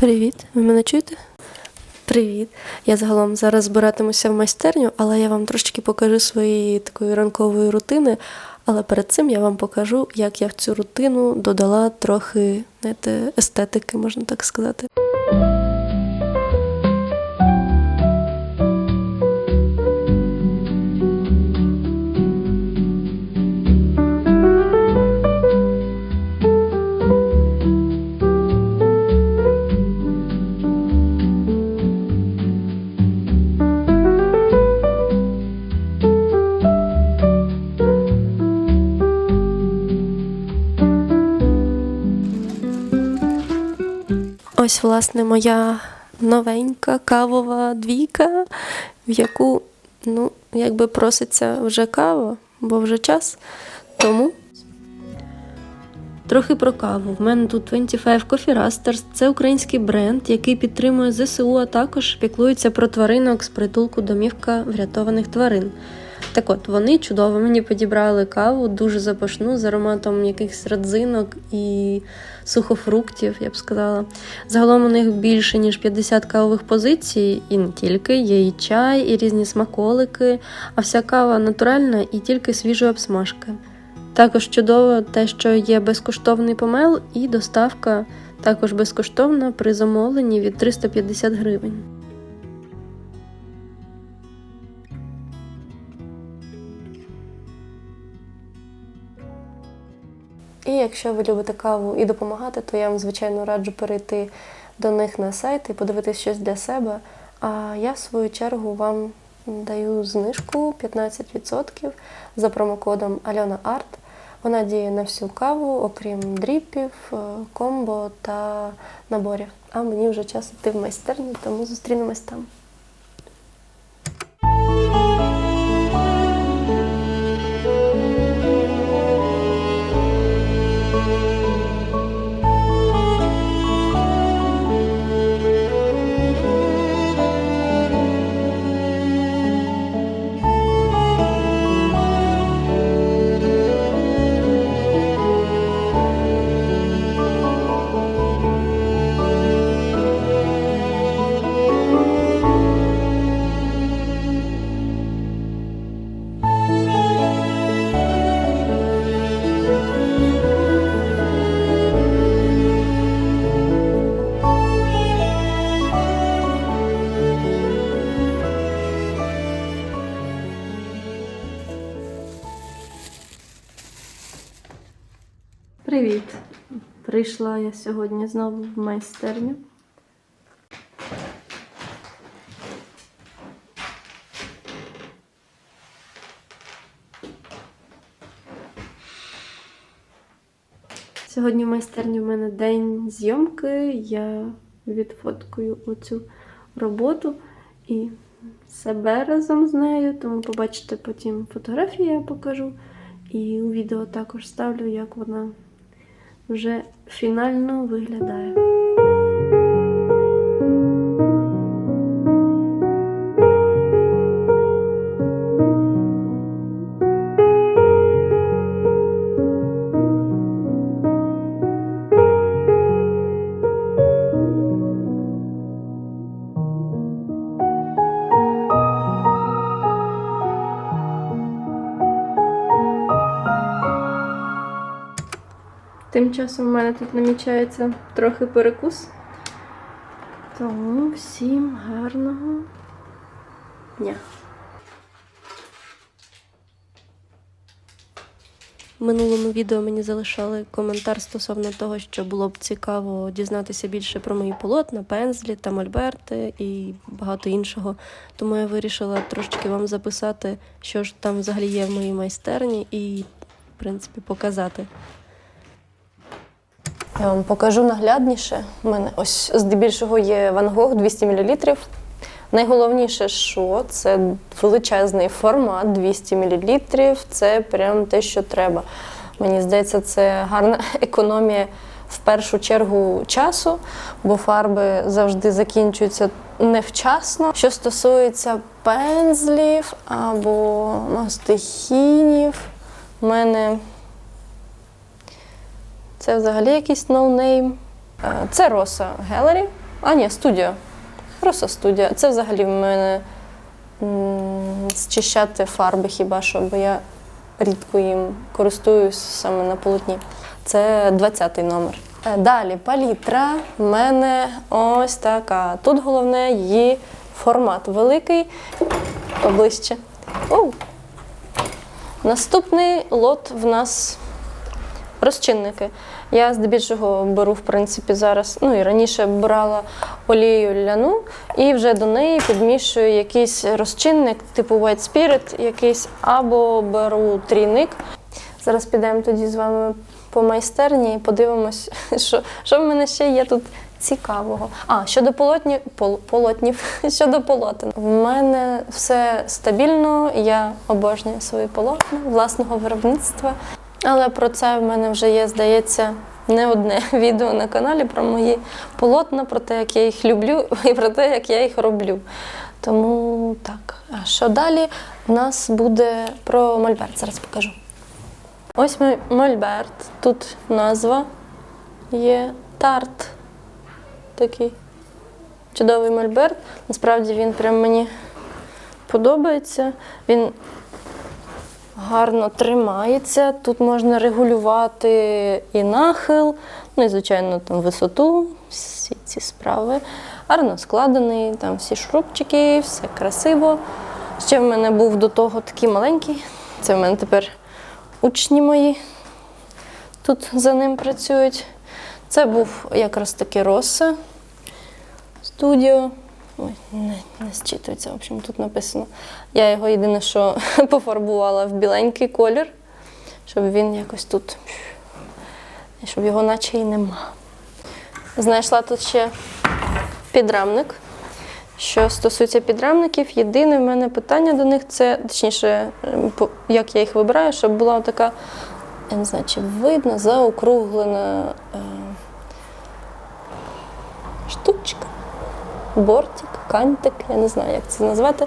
Привіт, ви мене чуєте? Привіт. Я загалом зараз збиратимуся в майстерню, але я вам трошки покажу свої такої ранкової рутини. Але перед цим я вам покажу, як я в цю рутину додала трохи знаєте, естетики, можна так сказати. Ось, власне, моя новенька кавова двійка, в яку, ну, якби проситься вже кава, бо вже час. Тому. Трохи про каву. В мене тут 25 Coffee Rasters. Це український бренд, який підтримує ЗСУ, а також піклується про тваринок з притулку домівка врятованих тварин. Так от, вони чудово мені підібрали каву, дуже запашну, з ароматом якихось родзинок і сухофруктів, я б сказала. Загалом у них більше ніж 50 кавових позицій, і не тільки, є і чай, і різні смаколики, а вся кава натуральна і тільки свіжої обсмажки. Також чудово те, що є безкоштовний помел, і доставка також безкоштовна при замовленні від 350 гривень. І якщо ви любите каву і допомагати, то я вам, звичайно, раджу перейти до них на сайт і подивитись щось для себе. А я, в свою чергу, вам даю знижку 15% за промокодом Альона Арт. Вона діє на всю каву, окрім дріпів, е, комбо та наборів. А мені вже час йти в майстерню, тому зустрінемось там. Прийшла я сьогодні знову в майстерню. Сьогодні в майстерні в мене день зйомки. Я відфоткую оцю роботу і себе разом з нею, тому побачите потім фотографії я покажу. І у відео також ставлю, як вона вже фінально виглядає. Тим часом в мене тут намічається трохи перекус. Тому всім гарного дня. В минулому відео мені залишали коментар стосовно того, що було б цікаво дізнатися більше про мої полотна, пензлі та мольберти і багато іншого. Тому я вирішила трошечки вам записати, що ж там взагалі є в моїй майстерні, і, в принципі, показати. Я вам покажу наглядніше. У мене ось здебільшого є Ван Гог 200 мл. Найголовніше, що це величезний формат 200 мл. Це прям те, що треба. Мені здається, це гарна економія в першу чергу часу, бо фарби завжди закінчуються невчасно. Що стосується пензлів або мастихінів, в мене це взагалі якийсь ноунейм. Е, Це Роса Gallery. А, ні, студія. Просто студія. Це взагалі в мене зчищати фарби хіба що, бо я рідко їм користуюсь саме на полотні. Це 20-й номер. Е, Далі палітра в мене ось така. Тут головне її формат великий, поближче. Оу. Наступний лот в нас розчинники. Я здебільшого беру, в принципі, зараз, ну і раніше брала олію ляну і вже до неї підмішую якийсь розчинник, типу White Spirit якийсь, або беру трійник. Зараз підемо тоді з вами по майстерні і подивимось, що, що в мене ще є тут цікавого. А, щодо полотні, пол, полотнів, щодо полотен. В мене все стабільно, я обожнюю свої полотна власного виробництва. Але про це в мене вже є, здається, не одне відео на каналі про мої полотна, про те, як я їх люблю, і про те, як я їх роблю. Тому так. А що далі? У нас буде про мольберт. Зараз покажу. Ось мій мольберт. Тут назва є тарт. Такий чудовий мольберт. Насправді він прям мені подобається. Він гарно тримається. Тут можна регулювати і нахил, ну і, звичайно, там висоту, всі ці справи. Гарно складений, там всі шрубчики, все красиво. Ще в мене був до того такий маленький. Це в мене тепер учні мої тут за ним працюють. Це був якраз таки Роса студіо. Ой, не, не зчитується, в общем, тут написано. Я його єдине, що пофарбувала в біленький колір, щоб він якось тут, щоб його наче і нема. Знайшла тут ще підрамник. Що стосується підрамників, єдине в мене питання до них це, точніше, ем, як я їх вибираю, щоб була така, я не знаю, чи видно, заокруглена е, штучка бортик, кантик, я не знаю, як це назвати,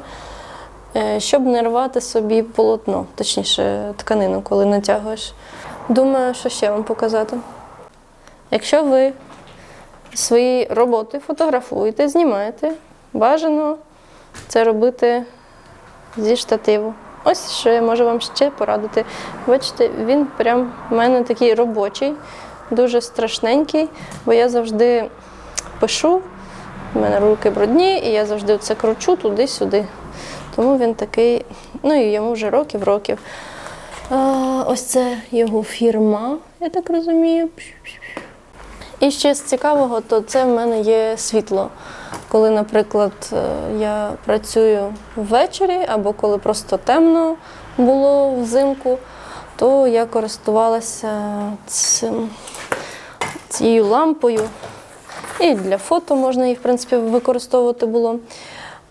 щоб не рвати собі полотно, точніше тканину, коли натягуєш. Думаю, що ще вам показати. Якщо ви свої роботи фотографуєте, знімаєте, бажано це робити зі штативу. Ось що я можу вам ще порадити. Бачите, він прям в мене такий робочий, дуже страшненький, бо я завжди пишу, у мене руки брудні, і я завжди це кручу туди-сюди. Тому він такий, ну і йому вже років років. А, ось це його фірма, я так розумію. І ще з цікавого, то це в мене є світло. Коли, наприклад, е, я працюю ввечері або коли просто темно було взимку, то я користувалася цим, цією лампою. І для фото можна її, в принципі, використовувати було.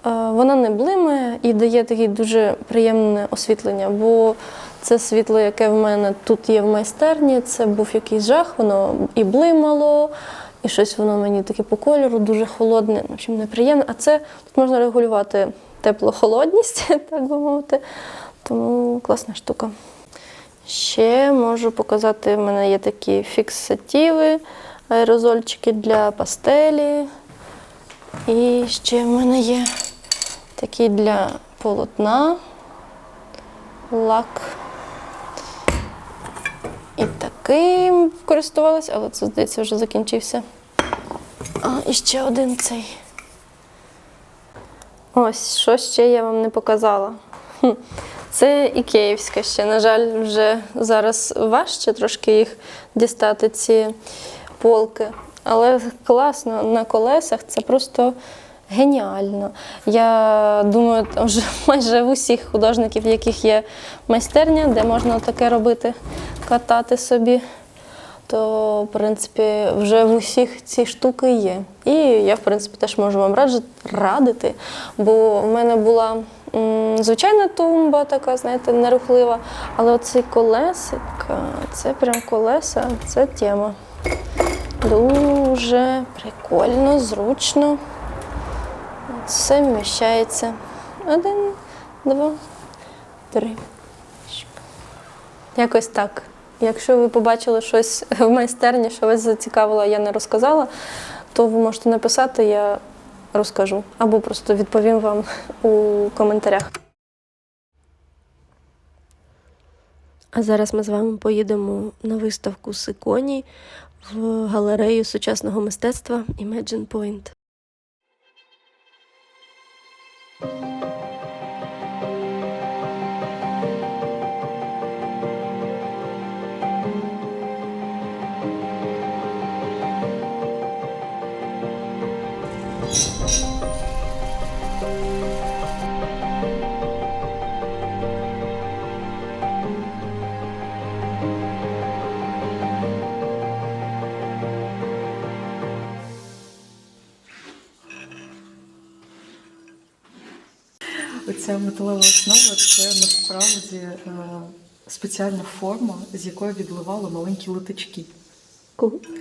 Е, Вона не блимає і дає таке дуже приємне освітлення, бо це світло, яке в мене тут є в майстерні, це був якийсь жах, воно і блимало, і щось воно мені таке по кольору, дуже холодне, в общем, неприємне. А це тут можна регулювати тепло-холодність, так би мовити. Тому класна штука. Ще можу показати, в мене є такі фіксативи, аерозольчики для пастелі. І ще в мене є такі для полотна, лак. І таким користувалась, але це, здається, вже закінчився. А, і ще один цей. Ось, що ще я вам не показала. Це ікеївська ще. На жаль, вже зараз важче трошки їх дістати, ці полки. Але класно на колесах це просто геніально. Я думаю, вже майже в усіх художників, в яких є майстерня, де можна таке робити, катати собі, то в принципі вже в усіх ці штуки є. І я, в принципі, теж можу вам радити, бо в мене була звичайна тумба, така, знаєте, нерухлива, але оцей колесик, це прям колеса, це тема. Дуже прикольно, зручно. Все вміщається. Один, два, три. Якось так. Якщо ви побачили щось в майстерні, що вас зацікавило, я не розказала, то ви можете написати, я розкажу. Або просто відповім вам у коментарях. А зараз ми з вами поїдемо на виставку Сиконій в галерею сучасного мистецтва Imagine Point. Thank you. Оця металева основа це насправді е, спеціальна форма, з якої відливали маленькі літачки.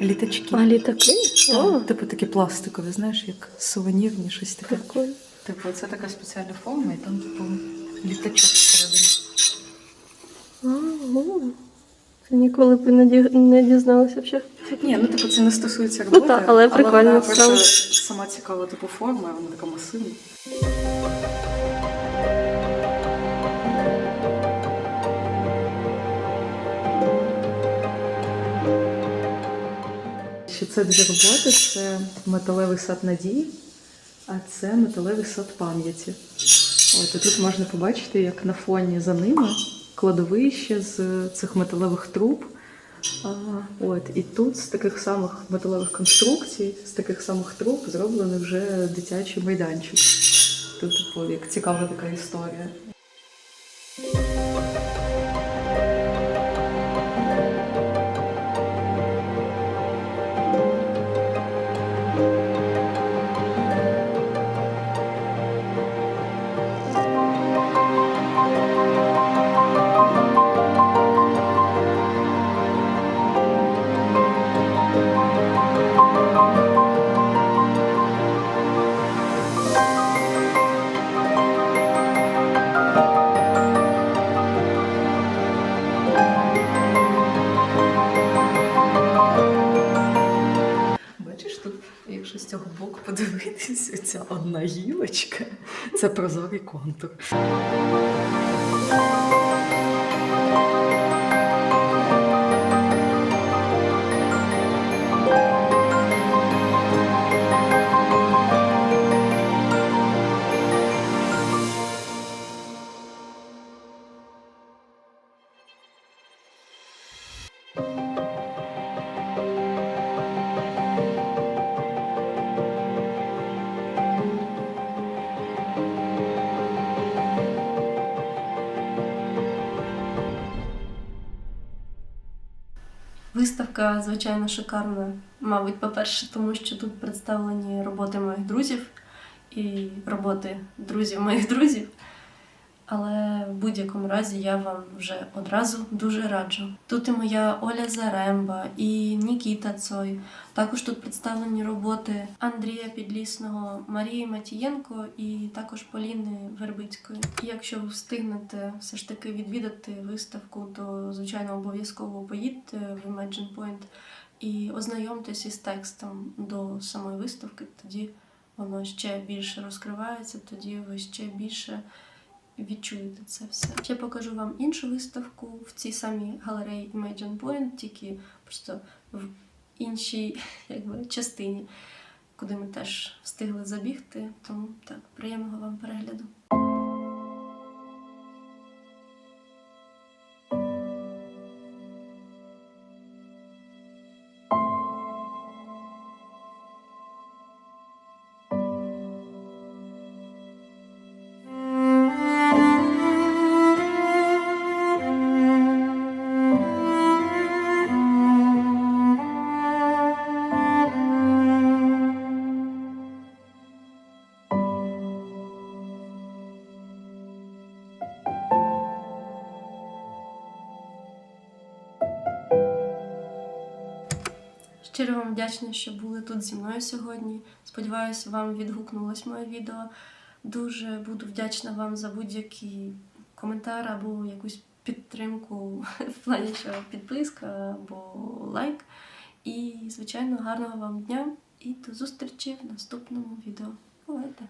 Літачки. А літаки? О, типу такі пластикові, знаєш, як сувенірні, щось таке. прикольно. Типу, це така спеціальна форма, і там, типу, літачок всередині. Це ніколи б не ді- дізналася ще. Ні, ну типу, це не стосується роботи, так, але прикольно вона просто сама цікава типу форма, вона така масивна. Це дві роботи це металевий сад надії, а це металевий сад пам'яті. От і тут можна побачити, як на фоні за ними кладовище з цих металевих труб. А, от, і тут з таких самих металевих конструкцій, з таких самих труб зроблений вже дитячий майданчик. Тут типу, як цікава така історія. Це прозорий контур. Виставка, звичайно, шикарна. Мабуть, по-перше, тому що тут представлені роботи моїх друзів і роботи друзів моїх друзів. Але в будь-якому разі я вам вже одразу дуже раджу. Тут і моя Оля Заремба, і Нікіта Цой. Також тут представлені роботи Андрія Підлісного, Марії Матієнко і також Поліни Вербицької. І якщо ви встигнете все ж таки відвідати виставку, то звичайно обов'язково поїдьте в Imagine Point і ознайомтесь із текстом до самої виставки. Тоді воно ще більше розкривається, тоді ви ще більше відчуєте це все. Ще покажу вам іншу виставку в цій самій галереї Imagine Point, тільки просто в іншій якби, частині, куди ми теж встигли забігти. Тому так, приємного вам перегляду. Щиро вам вдячна, що були тут зі мною сьогодні. Сподіваюся, вам відгукнулось моє відео. Дуже буду вдячна вам за будь-який коментар або якусь підтримку в плані, що підписка або лайк. І, звичайно, гарного вам дня. і до зустрічі в наступному відео. Бувайте!